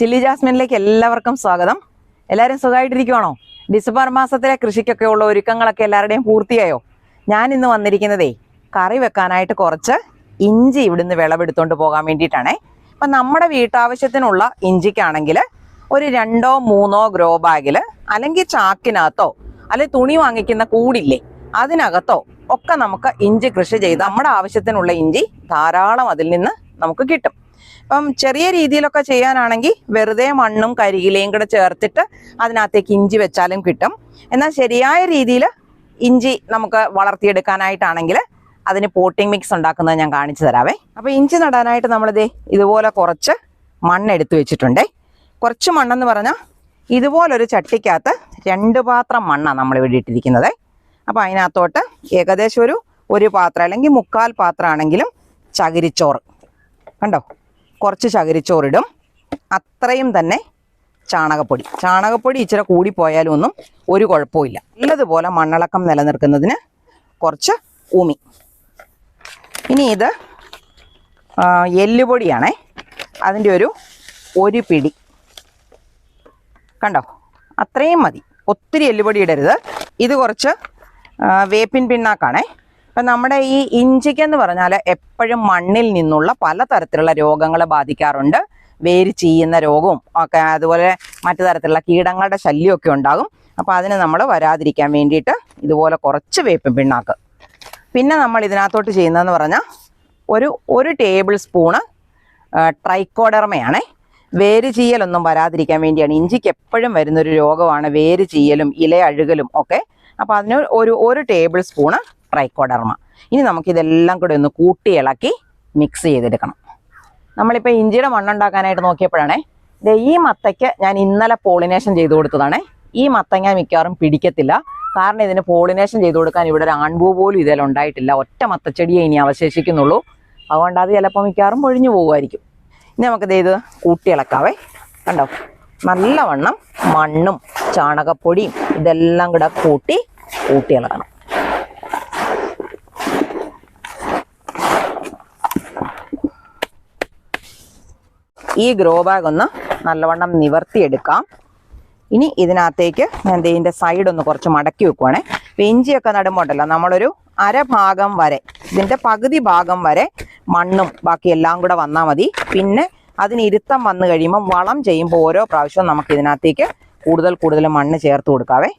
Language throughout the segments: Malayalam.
ചില്ലി ജാസ്മിനിലേക്ക് എല്ലാവർക്കും സ്വാഗതം. എല്ലാവരും സുഖമായിട്ടിരിക്കുവാണോ ഡിസംബർ മാസത്തിലെ കൃഷിക്കൊക്കെ ഉള്ള ഒരുക്കങ്ങളൊക്കെ എല്ലാവരുടെയും പൂർത്തിയായോ? ഞാൻ ഇന്ന് വന്നിരിക്കുന്നതേ കറി വെക്കാനായിട്ട് കുറച്ച് ഇഞ്ചി ഇവിടുന്ന് വിളവെടുത്തോണ്ട് പോകാൻ വേണ്ടിയിട്ടാണേ. അപ്പം നമ്മുടെ വീട്ടാവശ്യത്തിനുള്ള ഇഞ്ചിക്കാണെങ്കിൽ ഒരു രണ്ടോ മൂന്നോ ഗ്രോ ബാഗിൽ അല്ലെങ്കിൽ ചാക്കിനകത്തോ അല്ലെങ്കിൽ തുണി വാങ്ങിക്കുന്ന കൂടില്ലേ അതിനകത്തോ ഒക്കെ നമുക്ക് ഇഞ്ചി കൃഷി ചെയ്ത് നമ്മുടെ ആവശ്യത്തിനുള്ള ഇഞ്ചി ധാരാളം അതിൽ നിന്ന് നമുക്ക് കിട്ടും. അപ്പം ചെറിയ രീതിയിലൊക്കെ ചെയ്യാനാണെങ്കിൽ വെറുതെ മണ്ണും കരിയിലയും കൂടെ ചേർത്തിട്ട് അതിനകത്തേക്ക് ഇഞ്ചി വെച്ചാലും കിട്ടും. എന്നാൽ ശരിയായ രീതിയിൽ ഇഞ്ചി നമുക്ക് വളർത്തിയെടുക്കാനായിട്ടാണെങ്കിൽ അതിന് പോട്ടിംഗ് മിക്സ് ഉണ്ടാക്കുന്നത് ഞാൻ കാണിച്ചു തരാവേ. അപ്പോൾ ഇഞ്ചി നടാനായിട്ട് നമ്മളിതേ ഇതുപോലെ കുറച്ച് മണ്ണ് എടുത്തു വെച്ചിട്ടുണ്ടേ. കുറച്ച് മണ്ണെന്ന് പറഞ്ഞാൽ ഇതുപോലൊരു ചട്ടിക്കകത്ത് രണ്ട് പാത്രം മണ്ണാണ് നമ്മൾ ഇവിടെ ഇട്ടിരിക്കുന്നത്. അപ്പോൾ അതിനകത്തോട്ട് ഏകദേശം ഒരു ഒരു പാത്രം അല്ലെങ്കിൽ മുക്കാൽ പാത്രമാണെങ്കിലും ചകിരിച്ചോറ്. കണ്ടോ? കുറച്ച് ചകിരിച്ചോറിടും. അത്രയും തന്നെ ചാണകപ്പൊടി. ചാണകപ്പൊടി ഇച്ചിരി കൂടിപ്പോയാലും ഒന്നും ഒരു കുഴപ്പമില്ല നല്ലതുപോലെ മണ്ണിളക്കം നിലനിർത്തുന്നതിന് കുറച്ച് ഉമി. ഇനി ഇത് എല്ലുപൊടിയാണേ. അതിന്റെ ഒരു ഒരു പിടി. കണ്ടോ? അത്രയും മതി. ഒത്തിരി എല്ലുപൊടി ഇടരുത്. ഇത് കുറച്ച് വേപ്പിൻ പിണ്ണാക്കാണേ. അപ്പം നമ്മുടെ ഈ ഇഞ്ചിക്കെന്ന് പറഞ്ഞാൽ എപ്പോഴും മണ്ണിൽ നിന്നുള്ള പലതരത്തിലുള്ള രോഗങ്ങളെ ബാധിക്കാറുണ്ട്. വേര് ചീയുന്ന രോഗവും ഒക്കെ അതുപോലെ മറ്റു തരത്തിലുള്ള കീടങ്ങളുടെ ശല്യമൊക്കെ ഉണ്ടാകും. അപ്പോൾ അതിന് നമ്മൾ വരാതിരിക്കാൻ വേണ്ടിയിട്ട് ഇതുപോലെ കുറച്ച് വേപ്പ് പിണ്ണാക്ക്. പിന്നെ നമ്മൾ ഇതിനകത്തോട്ട് ചെയ്യുന്നതെന്ന് പറഞ്ഞാൽ ഒരു ഒരു ടേബിൾ സ്പൂണ് ട്രൈക്കോഡർമയാണേ. വേര് ചീയലൊന്നും വരാതിരിക്കാൻ വേണ്ടിയാണ്. ഇഞ്ചിക്ക് എപ്പോഴും വരുന്നൊരു രോഗമാണ് വേര് ചീയലും ഇല അഴുകലും ഒക്കെ. അപ്പോൾ അതിന് ഒരു ഒരു ടേബിൾ സ്പൂണ് ട്രൈക്കോഡർമ. ഇനി നമുക്കിതെല്ലാം കൂടെ ഒന്ന് കൂട്ടി ഇളക്കി മിക്സ് ചെയ്തെടുക്കണം. നമ്മളിപ്പോൾ ഇഞ്ചിയുടെ മണ്ണുണ്ടാക്കാനായിട്ട് നോക്കിയപ്പോഴാണേ ഇതേ ഈ മത്തയ്ക്ക് ഞാൻ ഇന്നലെ പോളിനേഷൻ ചെയ്തു കൊടുത്തതാണ്. ഈ മത്തങ്ങ മിക്കവാറും പിടിക്കത്തില്ല. കാരണം ഇതിന് പോളിനേഷൻ ചെയ്തു കൊടുക്കാൻ ഇവിടെ ഒരു ആൺപൂ പോലും ഇതിൽ ഉണ്ടായിട്ടില്ല. ഒറ്റ മത്തച്ചെടിയെ ഇനി അവശേഷിക്കുന്നുള്ളൂ. അതുകൊണ്ട് അത് ചിലപ്പോൾ മിക്കവാറും ഒഴിഞ്ഞു പോകുമായിരിക്കും. ഇനി നമുക്കിത് ഇത് കൂട്ടിയിളക്കാവേ. കണ്ടോ? നല്ലവണ്ണം മണ്ണും ചാണകപ്പൊടിയും ഇതെല്ലാം കൂടെ കൂട്ടി കൂട്ടിയിളക്കണം. ഈ ഗ്രോ ബാഗ് ഒന്ന് നല്ലവണ്ണം നിവർത്തിയെടുക്കാം. ഇനി ഇതിനകത്തേക്ക് ഞാൻ ഇതിന്റെ സൈഡ് ഒന്ന് കുറച്ച് മടക്കി വെക്കുവാണേ. വെഞ്ചിയൊക്കെ നടുമ്പോണ്ടല്ലോ നമ്മളൊരു അരഭാഗം വരെ ഇതിന്റെ പകുതി ഭാഗം വരെ മണ്ണും ബാക്കി എല്ലാം കൂടെ വന്നാൽ മതി. പിന്നെ അതിന് ഇരുത്തം വന്നു കഴിയുമ്പോൾ വളം ചെയ്യുമ്പോൾ ഓരോ പ്രാവശ്യവും നമുക്ക് ഇതിനകത്തേക്ക് കൂടുതൽ കൂടുതൽ മണ്ണ് ചേർത്ത് കൊടുക്കാവേ.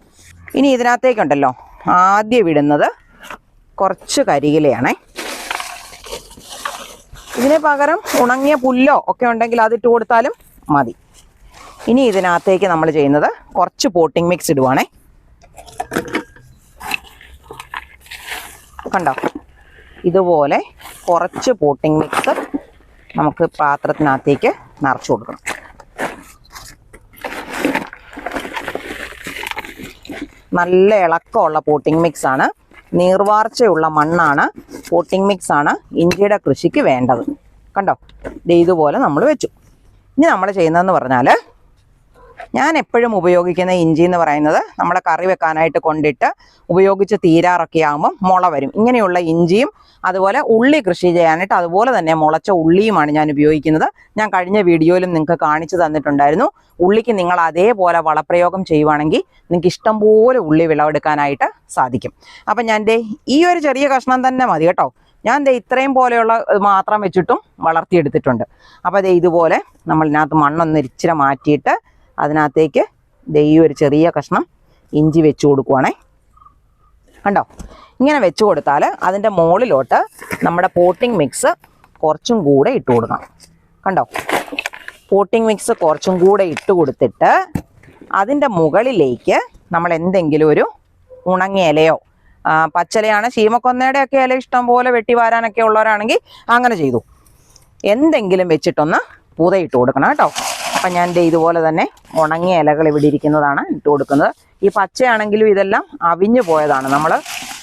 ഇനി ഇതിനകത്തേക്കുണ്ടല്ലോ ആദ്യം ഇടുന്നത് കുറച്ച് കരിയിലയാണേ. ഇതിന് പകരം ഉണങ്ങിയ പുല്ലോ ഒക്കെ ഉണ്ടെങ്കിൽ അതിട്ട് കൊടുത്താലും മതി. ഇനി ഇതിനകത്തേക്ക് നമ്മൾ ചെയ്യുന്നത് കുറച്ച് പോട്ടിംഗ് മിക്സ് ഇടുവാണേ. കണ്ടോ? ഇതുപോലെ കുറച്ച് പോട്ടിംഗ് മിക്സ് നമുക്ക് പാത്രത്തിനകത്തേക്ക് നിറച്ചു കൊടുക്കണം. നല്ല ഇളക്കമുള്ള പോട്ടിംഗ് മിക്സ് ആണ്. നീർവാർച്ചയുള്ള മണ്ണാണ് പോട്ടിംഗ് മിക്സ് ആണ് ഇഞ്ചിയുടെ കൃഷിക്ക് വേണ്ടത്. കണ്ടോ? ഇതുപോലെ നമ്മൾ വെച്ചു. ഇനി നമ്മൾ ചെയ്യുന്നതെന്ന് പറഞ്ഞാൽ ഞാൻ എപ്പോഴും ഉപയോഗിക്കുന്ന ഇഞ്ചി എന്ന് പറയുന്നത് നമ്മൾ കറി വെക്കാനായിട്ട് കൊണ്ടിട്ട് ഉപയോഗിച്ച് തീരാറൊക്കെ ആകുമ്പം മുള വരും. ഇങ്ങനെയുള്ള ഇഞ്ചിയും അതുപോലെ ഉള്ളി കൃഷി ചെയ്യാനായിട്ട് അതുപോലെ തന്നെ മുളച്ച ഉള്ളിയുമാണ് ഞാൻ ഉപയോഗിക്കുന്നത്. ഞാൻ കഴിഞ്ഞ വീഡിയോയിലും നിങ്ങൾക്ക് കാണിച്ചു തന്നിട്ടുണ്ടായിരുന്നു. ഉള്ളിക്ക് നിങ്ങൾ അതേപോലെ വളപ്രയോഗം ചെയ്യുവാണെങ്കിൽ നിങ്ങൾക്ക് ഇഷ്ടംപോലെ ഉള്ളി വിളവെടുക്കാനായിട്ട് സാധിക്കും. അപ്പം ഞാൻ ഈ ഒരു ചെറിയ കഷ്ണം തന്നെ മതി കേട്ടോ. ഞാൻ ദേ ഇത്രയും പോലെയുള്ള മാത്രം വെച്ചിട്ടും വളർത്തിയെടുത്തിട്ടുണ്ട്. അപ്പോൾ ദേ ഇതുപോലെ നമ്മൾ ഇതിനകത്ത് മണ്ണൊന്ന് ഇച്ചിരി മാറ്റിയിട്ട് അതിനകത്തേക്ക് ദൈവം ഒരു ചെറിയ കഷ്ണം ഇഞ്ചി വെച്ച് കൊടുക്കുവാണേ. കണ്ടോ? ഇങ്ങനെ വെച്ച് കൊടുത്താൽ അതിന്റെ മുകളിലോട്ട് നമ്മുടെ പോട്ടിംഗ് മിക്സ് കുറച്ചും കൂടെ ഇട്ട് കൊടുക്കണം. കണ്ടോ? പോട്ടിംഗ് മിക്സ് കുറച്ചും കൂടെ ഇട്ട് കൊടുത്തിട്ട് അതിന്റെ മുകളിലേക്ക് നമ്മൾ എന്തെങ്കിലും ഒരു ഉണങ്ങിയ ഇലയോ പച്ചിലയാണ് ശീമക്കൊന്നയുടെ ഒക്കെ ഇല ഇഷ്ടം പോലെ വെട്ടി വാരാനൊക്കെ ഉള്ളവരാണെങ്കിൽ അങ്ങനെ ചെയ്തു. എന്തെങ്കിലും വെച്ചിട്ടൊന്ന് പുതയിട്ട് കൊടുക്കണം കേട്ടോ. അപ്പം ഞാൻ ഇതുപോലെ തന്നെ ഉണങ്ങിയ ഇലകൾ ഇവിടെ ഇരിക്കുന്നതാണ് ഇട്ട് കൊടുക്കുന്നത്. ഈ പച്ചയാണെങ്കിലും ഇതെല്ലാം അവിഞ്ഞു പോയതാണ്. നമ്മൾ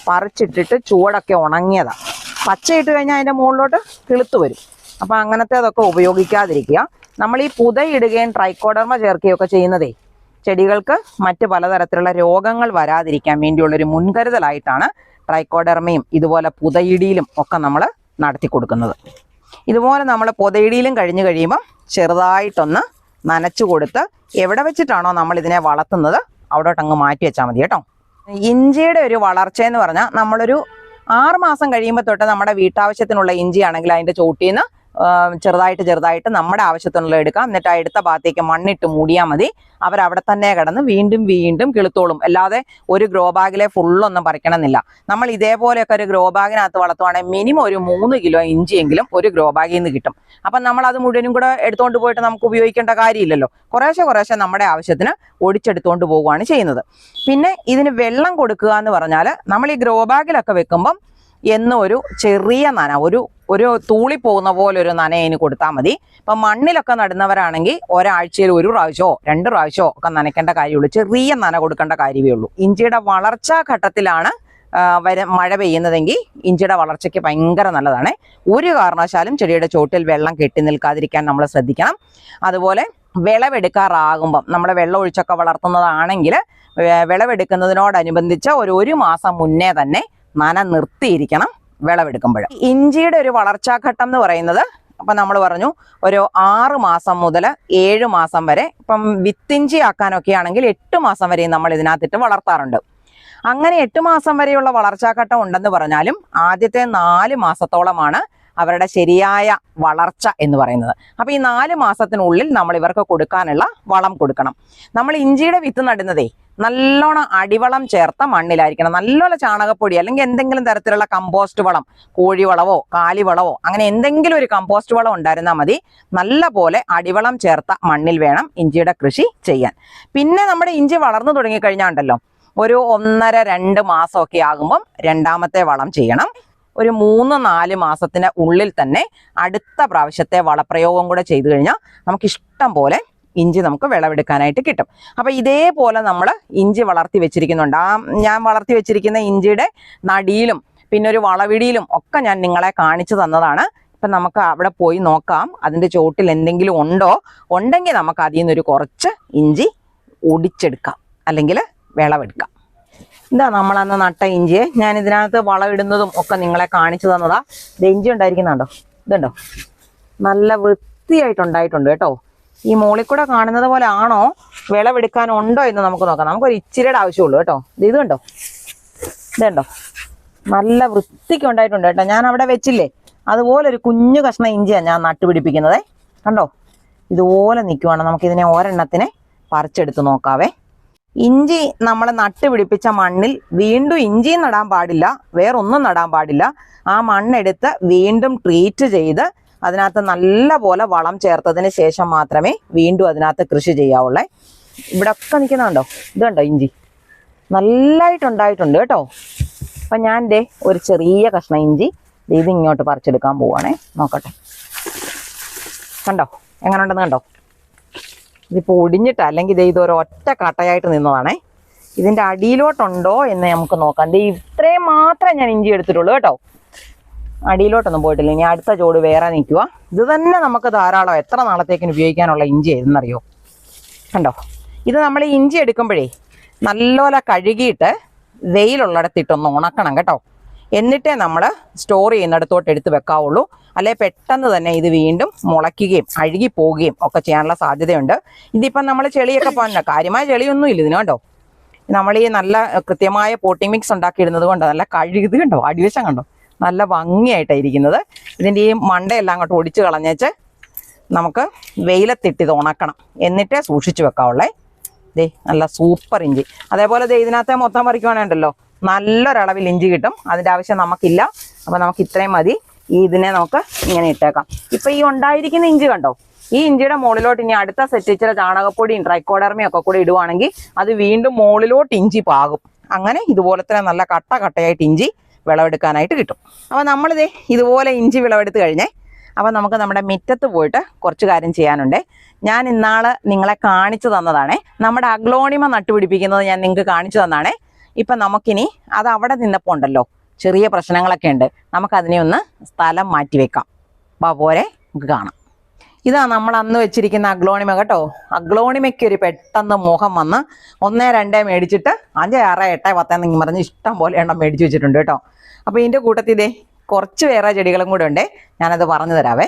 പറിച്ചിട്ടിട്ട് ചുവടൊക്കെ ഉണങ്ങിയതാണ് പച്ചയിട്ട് കഴിഞ്ഞാൽ അതിന്റെ മുകളിലോട്ട് കിളുത്ത് വരും. അപ്പം അങ്ങനത്തെ അതൊക്കെ ഉപയോഗിക്കാതിരിക്കുക. നമ്മൾ ഈ പുതയിടുകയും ട്രൈക്കോഡർമ ചേർക്കുകയും ഒക്കെ ചെയ്യുന്നതേ ചെടികൾക്ക് മറ്റ് പലതരത്തിലുള്ള രോഗങ്ങൾ വരാതിരിക്കാൻ വേണ്ടിയുള്ളൊരു മുൻകരുതലായിട്ടാണ് ട്രൈക്കോഡർമയും ഇതുപോലെ പുതയിടിയിലും ഒക്കെ നമ്മൾ നടത്തി കൊടുക്കുന്നത്. ഇതുപോലെ നമ്മൾ പുതയിടിയിലും കഴിഞ്ഞ് കഴിയുമ്പം ചെറുതായിട്ടൊന്ന് നനച്ചു കൊടുത്ത് എവിടെ വെച്ചിട്ടാണോ നമ്മൾ ഇതിനെ വളർത്തുന്നത് അവിടോട്ട് അങ്ങ് മാറ്റി വെച്ചാൽ മതി കേട്ടോ. ഇഞ്ചിയുടെ ഒരു വളർച്ച എന്ന് പറഞ്ഞാൽ നമ്മളൊരു ആറ് മാസം കഴിയുമ്പോൾ തൊട്ട് നമ്മുടെ വീട്ടാവശ്യത്തിനുള്ള ഇഞ്ചി ആണെങ്കിൽ അതിന്റെ ചോട്ടിൽ നിന്ന് ചെറുതായിട്ട് ചെറുതായിട്ട് നമ്മുടെ ആവശ്യത്തിനുള്ള എടുക്കാം. എന്നിട്ട് ആ എടുത്ത ഭാഗത്തേക്ക് മണ്ണിട്ട് മൂടിയാൽ മതി. അവരവിടെ തന്നെ കിടന്ന് വീണ്ടും വീണ്ടും കിളുത്തോളും. അല്ലാതെ ഒരു ഗ്രോ ബാഗിലെ ഫുള്ളൊന്നും പറിക്കണമെന്നില്ല. നമ്മൾ ഇതേപോലെയൊക്കെ ഒരു ഗ്രോ ബാഗിനകത്ത് വളർത്തുവാണെങ്കിൽ മിനിമം ഒരു മൂന്ന് കിലോ ഇഞ്ചിയെങ്കിലും ഒരു ഗ്രോ ബാഗിൽ നിന്ന് കിട്ടും. അപ്പം നമ്മൾ അത് മുഴുവനും കൂടെ എടുത്തുകൊണ്ട് പോയിട്ട് നമുക്ക് ഉപയോഗിക്കേണ്ട കാര്യമില്ലല്ലോ. കുറേശ്ശെ കുറേശ്ശെ നമ്മുടെ ആവശ്യത്തിന് ഒടിച്ചെടുത്തുകൊണ്ട് പോവുകയാണ് ചെയ്യുന്നത്. പിന്നെ ഇതിന് വെള്ളം കൊടുക്കുക എന്ന് പറഞ്ഞാൽ നമ്മൾ ഈ ഗ്രോ ബാഗിലൊക്കെ വെക്കുമ്പം എന്നും ഒരു ചെറിയ നന ഒരു ഒരു തൂളി പോകുന്ന പോലെ ഒരു നന അതിന് കൊടുത്താൽ മതി. ഇപ്പം മണ്ണിലൊക്കെ നടുന്നവരാണെങ്കിൽ ഒരാഴ്ചയിൽ ഒരു പ്രാവശ്യമോ രണ്ട് പ്രാവശ്യമോ ഒക്കെ നനയ്ക്കേണ്ട കാര്യമുള്ളൂ. ചെറിയ നന കൊടുക്കേണ്ട കാര്യമേ ഉള്ളൂ. ഇഞ്ചിയുടെ വളർച്ചാ ഘട്ടത്തിലാണ് വര മഴ പെയ്യുന്നതെങ്കിൽ ഇഞ്ചിയുടെ വളർച്ചയ്ക്ക് ഭയങ്കര നല്ലതാണ്. ഒരു കാരണവശാലും ചെടിയുടെ ചോട്ടിൽ വെള്ളം കെട്ടി നിൽക്കാതിരിക്കാൻ നമ്മൾ ശ്രദ്ധിക്കണം. അതുപോലെ വിളവെടുക്കാറാകുമ്പം നമ്മൾ വെള്ളം ഒഴിച്ചൊക്കെ വളർത്തുന്നതാണെങ്കിൽ വിളവെടുക്കുന്നതിനോടനുബന്ധിച്ച് ഒരു ഒരു മാസം മുന്നേ തന്നെ നന നിർത്തിയിരിക്കണം വിളവെടുക്കുമ്പോൾ. ഇഞ്ചിയുടെ ഒരു വളർച്ചാഘട്ടം എന്ന് പറയുന്നത് അപ്പം നമ്മൾ പറഞ്ഞു ഒരു ആറ് മാസം മുതൽ ഏഴ് മാസം വരെ ഇപ്പം വിത്തിഞ്ചി ആക്കാനൊക്കെ ആണെങ്കിൽ എട്ട് മാസം വരെയും നമ്മൾ ഇതിനകത്തിട്ട് വളർത്താറുണ്ട്. അങ്ങനെ എട്ട് മാസം വരെയുള്ള വളർച്ചാഘട്ടം ഉണ്ടെന്ന് പറഞ്ഞാലും ആദ്യത്തെ നാല് മാസത്തോളമാണ് അവരുടെ ശരിയായ വളർച്ച എന്ന് പറയുന്നത്. അപ്പോൾ ഈ നാല് മാസത്തിനുള്ളിൽ നമ്മൾ ഇവർക്ക് കൊടുക്കാനുള്ള വളം കൊടുക്കണം. നമ്മൾ ഇഞ്ചിയുടെ വിത്ത് നടുന്നതേ നല്ലോണം അടിവളം ചേർത്ത മണ്ണിലായിരിക്കണം. നല്ലോണം ചാണകപ്പൊടി അല്ലെങ്കിൽ എന്തെങ്കിലും തരത്തിലുള്ള കമ്പോസ്റ്റ് വളം കോഴിവളവോ കാലിവളവോ അങ്ങനെ എന്തെങ്കിലും ഒരു കമ്പോസ്റ്റ് വളം ഉണ്ടായിരുന്നാൽ മതി. നല്ല പോലെ അടിവളം ചേർത്ത മണ്ണിൽ വേണം ഇഞ്ചിയുടെ കൃഷി ചെയ്യാൻ. പിന്നെ നമ്മുടെ ഇഞ്ചി വളർന്നു തുടങ്ങിക്കഴിഞ്ഞാൽ ഉണ്ടല്ലോ ഒരു ഒന്നര രണ്ട് മാസമൊക്കെ ആകുമ്പം രണ്ടാമത്തെ വളം ചെയ്യണം. ഒരു മൂന്ന് നാല് മാസത്തിന് ഉള്ളിൽ തന്നെ അടുത്ത പ്രാവശ്യത്തെ വളപ്രയോഗം കൂടെ ചെയ്തു കഴിഞ്ഞാൽ നമുക്ക് ഇഷ്ടം പോലെ ഇഞ്ചി നമുക്ക് വിളവെടുക്കാനായിട്ട് കിട്ടും. അപ്പൊ ഇതേപോലെ നമ്മൾ ഇഞ്ചി വളർത്തി വെച്ചിരിക്കുന്നുണ്ട്. ആ ഞാൻ വളർത്തി വെച്ചിരിക്കുന്ന ഇഞ്ചിയുടെ നടിയിലും പിന്നെ ഒരു വളവിടിയിലും ഒക്കെ ഞാൻ നിങ്ങളെ കാണിച്ചു തന്നതാണ്. ഇപ്പം നമുക്ക് അവിടെ പോയി നോക്കാം. അതിന്റെ ചോട്ടിൽ എന്തെങ്കിലും ഉണ്ടോ? ഉണ്ടെങ്കിൽ നമുക്ക് അതിൽ നിന്നൊരു കുറച്ച് ഇഞ്ചി ഒടിച്ചെടുക്കാം. അല്ലെങ്കിൽ വിളവെടുക്കാം. എന്താ നമ്മളന്ന് നട്ട ഇഞ്ചിയെ. ഞാൻ ഇതിനകത്ത് വളവിടുന്നതും ഒക്കെ നിങ്ങളെ കാണിച്ചു തന്നതാ. ഇത് ഇഞ്ചി ഉണ്ടായിരിക്കുന്നുണ്ടോ? ഇതുണ്ടോ? നല്ല വൃത്തിയായിട്ടുണ്ടായിട്ടുണ്ട് കേട്ടോ. ഈ മോളിൽ കൂടെ കാണുന്നത് പോലെ ആണോ വിളവെടുക്കാനുണ്ടോ എന്ന് നമുക്ക് നോക്കാം. നമുക്കൊരു ഇച്ചിരിയുടെ ആവശ്യമുള്ളൂ കേട്ടോ. ഇത് കണ്ടോ? ഇതുണ്ടോ നല്ല വൃത്തിക്ക് ഉണ്ടായിട്ടുണ്ട് കേട്ടോ. ഞാൻ അവിടെ വെച്ചില്ലേ? അതുപോലെ ഒരു കുഞ്ഞു കഷ്ണം ഇഞ്ചിയാണ് ഞാൻ നട്ടുപിടിപ്പിക്കുന്നത് കണ്ടോ? ഇതുപോലെ നിൽക്കുവാണ് നമുക്കിതിനെ ഒരെണ്ണത്തിനെ പറിച്ചെടുത്ത് നോക്കാവേ. ഇഞ്ചി നമ്മൾ നട്ടുപിടിപ്പിച്ച മണ്ണിൽ വീണ്ടും ഇഞ്ചിയും നടാൻ പാടില്ല. വേറൊന്നും നടാൻ പാടില്ല. ആ മണ്ണെടുത്ത് വീണ്ടും ട്രീറ്റ് ചെയ്ത് അതിനകത്ത് നല്ല പോലെ വളം ചേർത്തതിന് ശേഷം മാത്രമേ വീണ്ടും അതിനകത്ത് കൃഷി ചെയ്യാവുള്ളേ. ഇവിടെ ഒക്കെ നിൽക്കുന്നുണ്ടോ? ഇതുണ്ടോ ഇഞ്ചി? നല്ലതായിട്ടുണ്ടായിട്ടുണ്ട് കേട്ടോ. അപ്പം ഞാൻ ദേ ഒരു ചെറിയ കഷ്ണം ഇഞ്ചി ഇത് ഇങ്ങോട്ട് പറിച്ചെടുക്കാൻ പോവാണേ. നോക്കട്ടെ. കണ്ടോ? എങ്ങനെ ഉണ്ടെന്ന് കണ്ടോ? ഇതിപ്പോൾ ഒടിഞ്ഞിട്ട് അല്ലെങ്കിൽ ഇത് ഇതൊരു ഒറ്റ കട്ടയായിട്ട് നിന്നതാണേ. ഇതിന്റെ അടിയിലോട്ടുണ്ടോ എന്ന് നമുക്ക് നോക്കാം. ദേ ഇത്രയും മാത്രമേ ഞാൻ ഇഞ്ചി എടുത്തിട്ടുള്ളൂ കേട്ടോ. അടിയിലോട്ടൊന്നും പോയിട്ടില്ല. ഇനി അടുത്ത ചോട് വേറെ നിൽക്കുക ഇത് തന്നെ നമുക്ക് ധാരാളം എത്ര നാളത്തേക്കിന് ഉപയോഗിക്കാനുള്ള ഇഞ്ചി എന്നറിയോ കണ്ടോ? ഇത് നമ്മൾ ഇഞ്ചി എടുക്കുമ്പോഴേ നല്ലപോലെ കഴുകിയിട്ട് വെയിലുള്ളിടത്തിട്ടൊന്ന് ഉണക്കണം കേട്ടോ. എന്നിട്ടേ നമ്മൾ സ്റ്റോർ ചെയ്യുന്നിടത്തോട്ട് എടുത്ത് വെക്കാവുള്ളൂ. അല്ലെ പെട്ടെന്ന് തന്നെ ഇത് വീണ്ടും മുളയ്ക്കുകയും അഴുകി പോവുകയും ഒക്കെ ചെയ്യാനുള്ള സാധ്യതയുണ്ട്. ഇതിപ്പം നമ്മൾ ചെളിയൊക്കെ പോകാൻ കാര്യമായ ചെളിയൊന്നും ഇല്ല ഇതിന് കേട്ടോ നമ്മൾ ഈ നല്ല കൃത്യമായ പോട്ടിംഗ് മിക്സ് ഉണ്ടാക്കിയിടുന്നത് കൊണ്ട് നല്ല കഴുകുത് കണ്ടോ? അടിവശം കണ്ടോ? നല്ല ഭംഗിയായിട്ടാണ് ഇരിക്കുന്നത് ഇതിന്റെ ഈ മണ്ടയെല്ലാം അങ്ങോട്ട് ഒടിച്ച് കളഞ്ഞേച്ച് നമുക്ക് വെയിലത്തിട്ട് ഇത് ഉണക്കണം. എന്നിട്ടേ സൂക്ഷിച്ചു വെക്കാവുള്ളേ. ദേ നല്ല സൂപ്പർ ഇഞ്ചി. അതേപോലെ ദേ ഇതിനകത്തെ മൊത്തം പറിക്കുവാനുണ്ടല്ലോ? നല്ലൊരളവിൽ ഇഞ്ചി കിട്ടും. അതിന്റെ ആവശ്യം നമുക്കില്ല. അപ്പം നമുക്ക് ഇത്രയും മതി. ഈ ഇതിനെ നമുക്ക് ഇങ്ങനെ ഇട്ടേക്കാം. ഇപ്പം ഈ ഉണ്ടായിരിക്കുന്ന ഇഞ്ചി കണ്ടോ? ഈ ഇഞ്ചിയുടെ മുകളിലോട്ട് ഇനി അടുത്ത സെറ്റ് ഇച്ചിരി ചാണകപ്പൊടിയും ട്രൈക്കോഡർമയും ഒക്കെ കൂടി ഇടുവാണെങ്കിൽ അത് വീണ്ടും മുകളിലോട്ട് ഇഞ്ചി പാകും. അങ്ങനെ ഇതുപോലെ തന്നെ നല്ല കട്ട കട്ടയായിട്ട് ഇഞ്ചി വിളവെടുക്കാനായിട്ട് കിട്ടും. അപ്പോൾ നമ്മളിത് ഇതുപോലെ ഇഞ്ചി വിളവെടുത്ത് കഴിഞ്ഞേ അപ്പോൾ നമുക്ക് നമ്മുടെ മുറ്റത്ത് പോയിട്ട് കുറച്ച് കാര്യം ചെയ്യാനുണ്ട്. ഞാൻ ഇന്നാൾ നിങ്ങളെ കാണിച്ചു തന്നതാണേ. നമ്മുടെ അഗ്ലോണിമ നട്ടുപിടിപ്പിക്കുന്നത് ഞാൻ നിങ്ങൾക്ക് കാണിച്ചു തന്നാണേ. ഇപ്പം നമുക്കിനി അത് അവിടെ നിന്നപ്പോൾ ഉണ്ടല്ലോ ചെറിയ പ്രശ്നങ്ങളൊക്കെ ഉണ്ട്. നമുക്കതിനെ ഒന്ന് സ്ഥലം മാറ്റി വെക്കാം. അപ്പോൾ പോലെ നമുക്ക് കാണാം. ഇതാ നമ്മൾ അന്ന് വെച്ചിരിക്കുന്ന അഗ്ലോണിമ കേട്ടോ. അഗ്ലോണിമയ്ക്ക് ഒരു പെട്ടെന്ന് മോഹം വന്ന് ഒന്നേ രണ്ടേ മേടിച്ചിട്ട് അഞ്ച് ആറ് എട്ട് പത്തെന്നെങ്കിൽ പറഞ്ഞ് ഇഷ്ടം പോലെ എണ്ണം മേടിച്ച് വെച്ചിട്ടുണ്ട് കേട്ടോ. അപ്പോൾ ഇതിന്റെ കൂട്ടത്തിൽ ഇതേ കുറച്ച് വേറെ ചെടികളും കൂടെ ഉണ്ട്. ഞാനത് പറഞ്ഞു തരാവേ.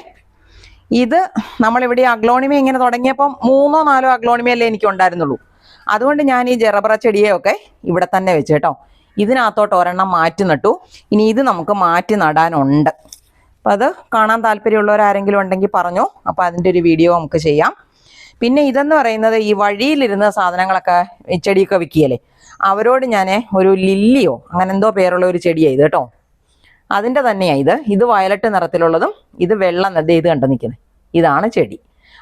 ഇത് നമ്മളിവിടെ അഗ്ലോണിമ ഇങ്ങനെ തുടങ്ങിയപ്പം മൂന്നോ നാലോ അഗ്ലോണിമയല്ലേ എനിക്ക് ഉണ്ടായിരുന്നുള്ളൂ. അതുകൊണ്ട് ഞാൻ ഈ ജെറബറ ചെടിയെയൊക്കെ ഇവിടെ തന്നെ വെച്ച് കേട്ടോ. ഇതിനകത്തോട്ട് ഒരെണ്ണം മാറ്റി നട്ടു. ഇനി ഇത് നമുക്ക് മാറ്റി നടാനുണ്ട്. അപ്പം അത് കാണാൻ താല്പര്യമുള്ളവരാരെങ്കിലും ഉണ്ടെങ്കിൽ പറഞ്ഞു. അപ്പോൾ അതിന്റെ ഒരു വീഡിയോ നമുക്ക് ചെയ്യാം. പിന്നെ ഇതെന്ന് പറയുന്നത് ഈ വഴിയിലിരുന്ന സാധനങ്ങളൊക്കെ ചെടിയൊക്കെ വിൽക്കിയല്ലേ അവരോട് ഞാൻ ഒരു ലില്ലിയോ അങ്ങനെ എന്തോ പേരുള്ള ഒരു ചെടിയാണ് ഇത് കേട്ടോ. അതിന്റെ തന്നെയാണ് ഇത്. ഇത് വയലറ്റ് നിറത്തിലുള്ളതും ഇത് വെള്ള നദി ഇത് കണ്ടു നിൽക്കുന്നത് ഇതാണ് ചെടി.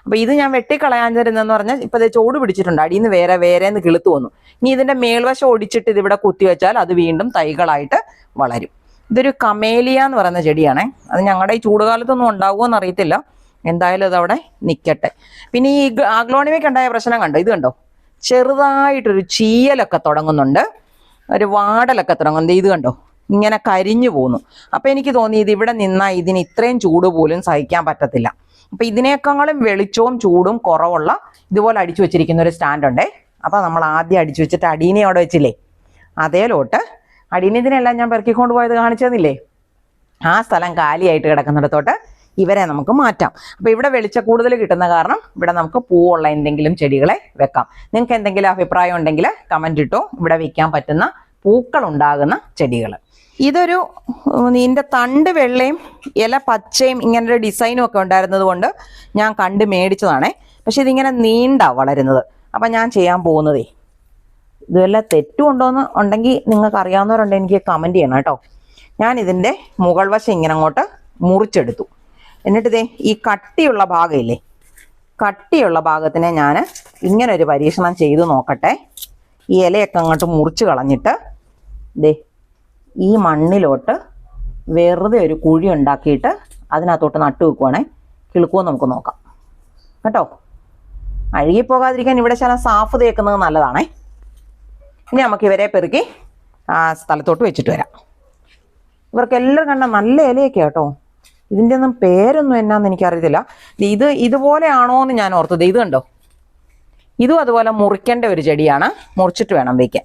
അപ്പോൾ ഇത് ഞാൻ വെട്ടിക്കളയാൻ തരുന്നതെന്ന് പറഞ്ഞാൽ ഇപ്പോൾ ഇത് ചൂട് പിടിച്ചിട്ടുണ്ട്. അടിയിൽ നിന്ന് വേറെ വേറെ നിന്ന് കിളുത്തു വന്നു. ഇനി ഇതിന്റെ മേൽവശം ഒടിച്ചിട്ട് ഇവിടെ കുത്തി വെച്ചാൽ അത് വീണ്ടും തൈകളായിട്ട് വളരും. ഇതൊരു കമേലിയ എന്ന് പറയുന്ന ചെടിയാണേ. അത് ഞങ്ങളുടെ ഈ ചൂടുകാലത്തൊന്നും ഉണ്ടാവുമോ എന്നറിയത്തില്ല എന്തായാലും അതവിടെ നിൽക്കട്ടെ പിന്നെ ഈ ആഗ്ലോണിമയ്ക്ക് ഉണ്ടായ പ്രശ്നം കണ്ടോ? ഇത് കണ്ടോ? ചെറുതായിട്ടൊരു ചീയലൊക്കെ തുടങ്ങുന്നുണ്ട്. ഒരു വാടലൊക്കെ തുടങ്ങുന്നുണ്ട് ഇത് കണ്ടോ? ഇങ്ങനെ കരിഞ്ഞു പോകുന്നു അപ്പം എനിക്ക് തോന്നി ഇത് ഇവിടെ നിന്നാൽ ഇതിന് ഇത്രയും ചൂട് പോലും സഹിക്കാൻ പറ്റത്തില്ല. അപ്പം ഇതിനേക്കാളും വെളിച്ചവും ചൂടും കുറവുള്ള ഇതുപോലെ അടിച്ചു വെച്ചിരിക്കുന്ന ഒരു സ്റ്റാൻഡ് ഉണ്ടേ. അപ്പം നമ്മൾ ആദ്യം അടിച്ചു വെച്ചിട്ട് അടീനെ അവിടെ വെച്ചില്ലേ? അതേലോട്ട് അടീനെ ഇതിനെല്ലാം ഞാൻ പെറുക്കിക്കൊണ്ട് പോയത് കാണിച്ചതെന്നില്ലേ ആ സ്ഥലം കാലിയായിട്ട് കിടക്കുന്നിടത്തോട്ട്. ഇവരെ നമുക്ക് മാറ്റാം. അപ്പോൾ ഇവിടെ വെളിച്ച കൂടുതൽ കിട്ടുന്ന കാരണം ഇവിടെ നമുക്ക് പൂവുള്ള എന്തെങ്കിലും ചെടികളെ വെക്കാം. നിങ്ങൾക്ക് എന്തെങ്കിലും അഭിപ്രായം ഉണ്ടെങ്കിൽ കമന്റ് ഇട്ടോ ഇവിടെ വെക്കാൻ പറ്റുന്ന പൂക്കൾ ഉണ്ടാകുന്ന ചെടികൾ. ഇതൊരു ഇതിന്റെ തണ്ട് വെള്ളയും ഇല പച്ചയും ഇങ്ങനൊരു ഡിസൈനും ഒക്കെ ഉണ്ടായിരുന്നത് കൊണ്ട് ഞാൻ കണ്ട് മേടിച്ചതാണേ. പക്ഷെ ഇതിങ്ങനെ നീണ്ട വളരുന്നത്. അപ്പം ഞാൻ ചെയ്യാൻ പോകുന്നതേ. ഇതുവല്ല തെറ്റുണ്ടോയെന്ന് ഉണ്ടെങ്കിൽ നിങ്ങൾക്ക് അറിയാവുന്നവരുണ്ടെങ്കിൽ എനിക്ക് കമന്റ് ചെയ്യണം കേട്ടോ. ഞാൻ ഇതിന്റെ മുകൾ വശം ഇങ്ങനെ അങ്ങോട്ട് മുറിച്ചെടുത്തു. എന്നിട്ട് ഇതേ ഈ കട്ടിയുള്ള ഭാഗമില്ലേ കട്ടിയുള്ള ഭാഗത്തിനെ ഞാൻ ഇങ്ങനെ ഒരു പരീക്ഷണം ചെയ്തു നോക്കട്ടെ. ഈ ഇലയൊക്കെ അങ്ങോട്ട് മുറിച്ച് കളഞ്ഞിട്ട് ദേ ഈ മണ്ണിലോട്ട് വെറുതെ ഒരു കുഴി ഉണ്ടാക്കിയിട്ട് അതിനകത്തോട്ട് നട്ടു വെക്കുവാണേ. കിളുക്കുമോ നമുക്ക് നോക്കാം. കേട്ടോ? അഴുകിപ്പോകാതിരിക്കാൻ ഇവിടെ ശലം സാഫ് തേക്കുന്നത് നല്ലതാണേ. ഇനി നമുക്ക് ഇവരെ പെറുക്കി ആ സ്ഥലത്തോട്ട് വെച്ചിട്ട് വരാം. ഇവർക്ക് എല്ലാവരും കണ്ട നല്ല ഇലയൊക്കെ കേട്ടോ. ഇതിന്റെ ഒന്നും പേരൊന്നും എന്നാന്ന് എനിക്കറിയത്തില്ല. ഇത് ഇതുപോലെയാണോ എന്ന് ഞാൻ ഓർത്തത്. ഇത് കണ്ടോ? ഇതും അതുപോലെ മുറിക്കേണ്ട ഒരു ചെടിയാണ്. മുറിച്ചിട്ട് വേണം വയ്ക്കാൻ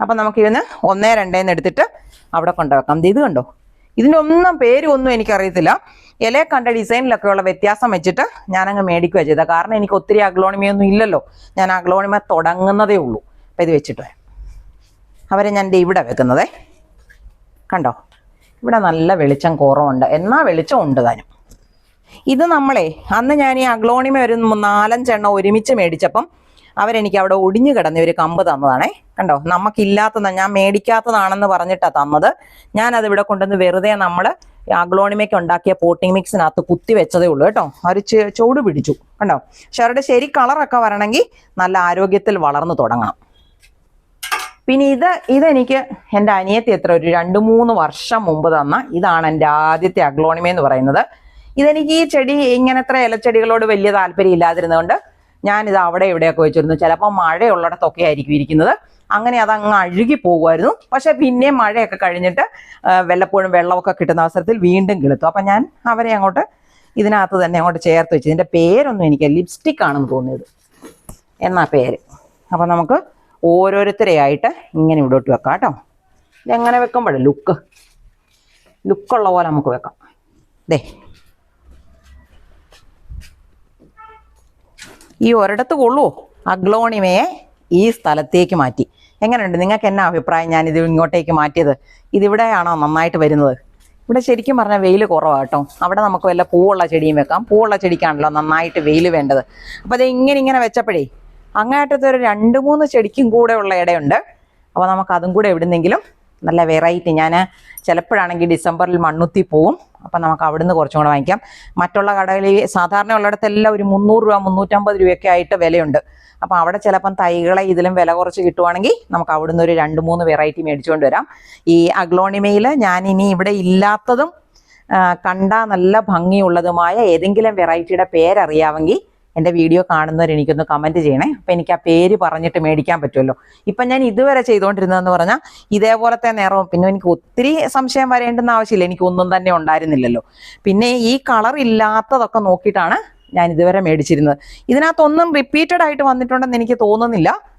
അപ്പം നമുക്ക് ഇതിന് ഒന്നേ രണ്ടേന്ന് എടുത്തിട്ട് അവിടെ കൊണ്ടുവെക്കാം. ഇത് കണ്ടോ? ഇതിന്റെ ഒന്നും പേരും ഒന്നും എനിക്കറിയത്തില്ല. ഇലയെ കണ്ട ഡിസൈനിലൊക്കെ ഉള്ള വ്യത്യാസം വെച്ചിട്ട് ഞാനങ്ങ് മേടിക്കുക ചെയ്തത്. കാരണം എനിക്ക് ഒത്തിരി അഗ്ലോണിമയൊന്നും ഇല്ലല്ലോ. ഞാൻ അഗ്ലോണിമ തുടങ്ങുന്നതേ ഉള്ളൂ. അപ്പം ഇത് വെച്ചിട്ട് വരാം. അവരെ ഞാൻ ഇവിടെ വെക്കുന്നതേ. കണ്ടോ? ഇവിടെ നല്ല വെളിച്ചം കുറവുണ്ട്. എന്നാൽ വെളിച്ചം ഉണ്ട് താനും. ഇത് നമ്മളെ അന്ന് ഞാൻ ഈ അഗ്ലോണിമ ഒരു നാലഞ്ചെണ്ണം ഒരുമിച്ച് മേടിച്ചപ്പം അവരെനിക്ക് അവിടെ ഒടിഞ്ഞു കിടന്ന ഒരു കമ്പ് തന്നതാണേ. കണ്ടോ? നമുക്കില്ലാത്തതാണ് ഞാൻ മേടിക്കാത്തതാണെന്ന് പറഞ്ഞിട്ടാണ് തന്നത്. ഞാനത് ഇവിടെ കൊണ്ടുവന്ന് വെറുതെ നമ്മൾ അഗ്ലോണിമയ്ക്ക് ഉണ്ടാക്കിയ പോട്ടിംഗ് മിക്സിനകത്ത് കുത്തി വെച്ചതേ ഉള്ളൂ കേട്ടോ. അവർ ചോട് പിടിച്ചു. കണ്ടോ? പക്ഷെ അവരുടെ ശരി കളറൊക്കെ വരണമെങ്കിൽ നല്ല ആരോഗ്യത്തിൽ വളർന്നു തുടങ്ങണം. പിന്നെ ഇത് ഇതെനിക്ക് എന്റെ അനിയത്തി എത്ര ഒരു രണ്ട് മൂന്ന് വർഷം മുമ്പ് തന്ന ഇതാണ് എന്റെ ആദ്യത്തെ അഗ്ലോണിമ എന്ന് പറയുന്നത്. ഇതെനിക്ക് ഈ ചെടി ഇങ്ങനത്ര ഇലച്ചെടികളോട് വലിയ താല്പര്യം ഇല്ലാതിരുന്നതുകൊണ്ട് ഞാനിത് അവിടെ ഇവിടെയൊക്കെ വെച്ചിരുന്നു. ചിലപ്പോൾ മഴയുള്ളിടത്തൊക്കെ ആയിരിക്കും ഇരിക്കുന്നത്. അങ്ങനെ അത് അങ്ങ് അഴുകി പോകുമായിരുന്നു. പക്ഷെ പിന്നെ മഴയൊക്കെ കഴിഞ്ഞിട്ട് വല്ലപ്പോഴും വെള്ളമൊക്കെ കിട്ടുന്ന അവസരത്തിൽ വീണ്ടും കിളുത്തു. അപ്പം ഞാൻ അവരെ അങ്ങോട്ട് ഇതിനകത്ത് തന്നെ അങ്ങോട്ട് ചേർത്ത് വെച്ചു. ഇതിന്റെ പേരൊന്നും എനിക്ക് ലിപ്സ്റ്റിക് ആണെന്ന് തോന്നിയത്. എന്നാ പേര്? അപ്പം നമുക്ക് ഓരോരുത്തരെയായിട്ട് ഇങ്ങനെ ഇവിടോട്ട് വെക്കാം കേട്ടോ. ഇതെങ്ങനെ വെക്കുമ്പോഴേ? ലുക്ക് ലുക്കുള്ള പോലെ നമുക്ക് വെക്കാം. ദേ. ഈ ഒരിടത്ത് കൊള്ളുവോ അഗ്ലോണിമയെ ഈ സ്ഥലത്തേക്ക് മാറ്റി. എങ്ങനെയുണ്ട്? നിങ്ങൾക്ക് എന്നാ അഭിപ്രായം? ഞാൻ ഇത് ഇങ്ങോട്ടേക്ക് മാറ്റിയത്. ഇതിവിടെയാണോ നന്നായിട്ട് വരുന്നത്? ഇവിടെ ശരിക്കും പറഞ്ഞാൽ വെയിൽ കുറവാണ് കേട്ടോ. അവിടെ നമുക്ക് വല്ല പൂവുള്ള ചെടിയും വെക്കാം. പൂവുള്ള ചെടിക്കാണല്ലോ നന്നായിട്ട് വെയിൽ വേണ്ടത്. അപ്പോൾ അത് ഇങ്ങനെ ഇങ്ങനെ വെച്ചപ്പോഴേ അങ്ങാറ്റത്തെ ഒരു രണ്ട് മൂന്ന് ചെടിക്കും കൂടെ ഉള്ള ഇടയുണ്ട്. അപ്പോൾ നമുക്ക് അതും കൂടെ എവിടുന്നെങ്കിലും നല്ല വെറൈറ്റി ഞാൻ ചിലപ്പോഴാണെങ്കിൽ ഡിസംബറിൽ മണ്ണുത്തി പോവും. അപ്പം നമുക്ക് അവിടുന്ന് കുറച്ചും കൂടെ വാങ്ങിക്കാം. മറ്റുള്ള കടകളിൽ സാധാരണ ഉള്ളിടത്തെല്ലാം ഒരു മുന്നൂറ് രൂപ മുന്നൂറ്റമ്പത് രൂപയൊക്കെ ആയിട്ട് വിലയുണ്ട്. അപ്പം അവിടെ ചിലപ്പം തൈകളെ ഇതിലും വില കുറച്ച് കിട്ടുവാണെങ്കിൽ നമുക്ക് അവിടുന്ന് ഒരു രണ്ട് മൂന്ന് വെറൈറ്റി മേടിച്ചുകൊണ്ട് വരാം. ഈ അഗ്ലോണിമയിൽ ഞാൻ ഇനി ഇവിടെ ഇല്ലാത്തതും കണ്ട നല്ല ഭംഗിയുള്ളതുമായ ഏതെങ്കിലും വെറൈറ്റിയുടെ പേരറിയാമെങ്കിൽ എന്റെ വീഡിയോ കാണുന്നവർ എനിക്കൊന്ന് കമന്റ് ചെയ്യണേ. അപ്പം എനിക്ക് ആ പേര് പറഞ്ഞിട്ട് മേടിക്കാൻ പറ്റുമല്ലോ. ഇപ്പം ഞാൻ ഇതുവരെ ചെയ്തുകൊണ്ടിരുന്നതെന്ന് പറഞ്ഞാൽ ഇതേപോലത്തെ നിറവും പിന്നെ എനിക്ക് ഒത്തിരി സംശയം വരേണ്ടെന്ന് ആവശ്യമില്ല. എനിക്ക് ഒന്നും തന്നെ ഉണ്ടായിരുന്നില്ലല്ലോ. പിന്നെ ഈ കളർ ഇല്ലാത്തതൊക്കെ നോക്കിയിട്ടാണ് ഞാൻ ഇതുവരെ മേടിച്ചിരുന്നത്. ഇതിനകത്തൊന്നും റിപ്പീറ്റഡ് ആയിട്ട് വന്നിട്ടുണ്ടെന്ന് എനിക്ക് തോന്നുന്നില്ല.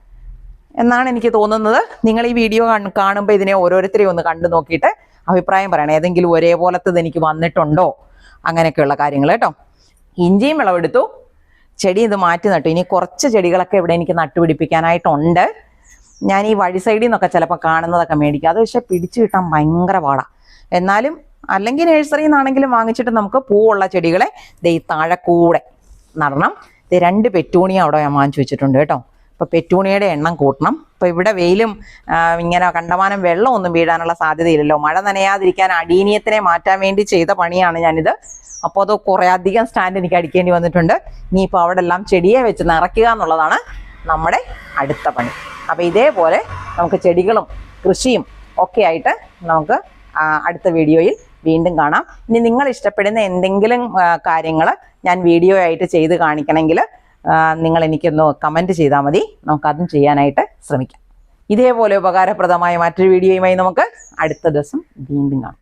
എന്നാണ് എനിക്ക് തോന്നുന്നത്. നിങ്ങൾ ഈ വീഡിയോ കാണുമ്പോൾ ഇതിനെ ഓരോരുത്തരെയും ഒന്ന് കണ്ടു നോക്കിയിട്ട് അഭിപ്രായം പറയണം. ഏതെങ്കിലും ഒരേപോലത്തത് എനിക്ക് വന്നിട്ടുണ്ടോ? അങ്ങനെയൊക്കെയുള്ള കാര്യങ്ങൾ കേട്ടോ. ഇഞ്ചിയും വിളവെടുത്തു. ചെടി ഇത് മാറ്റി നട്ടു. ഇനി കുറച്ച് ചെടികളൊക്കെ ഇവിടെ എനിക്ക് നട്ടുപിടിപ്പിക്കാനായിട്ടുണ്ട്. ഞാൻ ഈ വഴി സൈഡിൽ നിന്നൊക്കെ ചിലപ്പോൾ കാണുന്നതൊക്കെ മേടിക്കും. അത് പക്ഷേ പിടിച്ചു കിട്ടാൻ ഭയങ്കര പാടാണ് എന്നാലും അല്ലെങ്കിൽ നഴ്സറിയിൽ നിന്നാണെങ്കിലും വാങ്ങിച്ചിട്ട് നമുക്ക് പൂവുള്ള ചെടികളെ ദേ താഴെ കൂടെ നടണം. ഇത് രണ്ട് പെറ്റൂണിയ അവിടെ ഞാൻ വാങ്ങിച്ചു വെച്ചിട്ടുണ്ട് കേട്ടോ. അപ്പോൾ പെറ്റൂണിയുടെ എണ്ണം കൂട്ടണം. ഇപ്പോൾ ഇവിടെ വെയിലും ഇങ്ങനെ കണ്ടമാനം വെള്ളമൊന്നും വീഴാനുള്ള സാധ്യതയില്ലല്ലോ. മഴ നനയാതിരിക്കാൻ അടീനിയത്തിനെ മാറ്റാൻ വേണ്ടി ചെയ്ത പണിയാണ് ഞാനിത്. അപ്പോൾ അത് കുറേ അധികം സ്റ്റാൻഡ് എനിക്ക് അടിക്കേണ്ടി വന്നിട്ടുണ്ട്. ഇനിയിപ്പോൾ അവിടെ എല്ലാം ചെടിയെ വെച്ച് നിറയ്ക്കുക എന്നുള്ളതാണ് നമ്മുടെ അടുത്ത പണി. അപ്പോൾ ഇതേപോലെ നമുക്ക് ചെടികളും കൃഷിയും ഒക്കെ ആയിട്ട് നമുക്ക് അടുത്ത വീഡിയോയിൽ വീണ്ടും കാണാം. ഇനി നിങ്ങൾ ഇഷ്ടപ്പെടുന്ന എന്തെങ്കിലും കാര്യങ്ങൾ ഞാൻ വീഡിയോ ആയിട്ട് ചെയ്ത് കാണിക്കണമെങ്കിൽ നിങ്ങൾ എനിക്കൊന്ന് കമന്റ് ചെയ്താൽ മതി. നമുക്കതും ചെയ്യാനായിട്ട് ശ്രമിക്കാം. ഇതേപോലെ ഉപകാരപ്രദമായ മറ്റൊരു വീഡിയോയുമായി നമുക്ക് അടുത്ത ദിവസം വീണ്ടും കാണാം.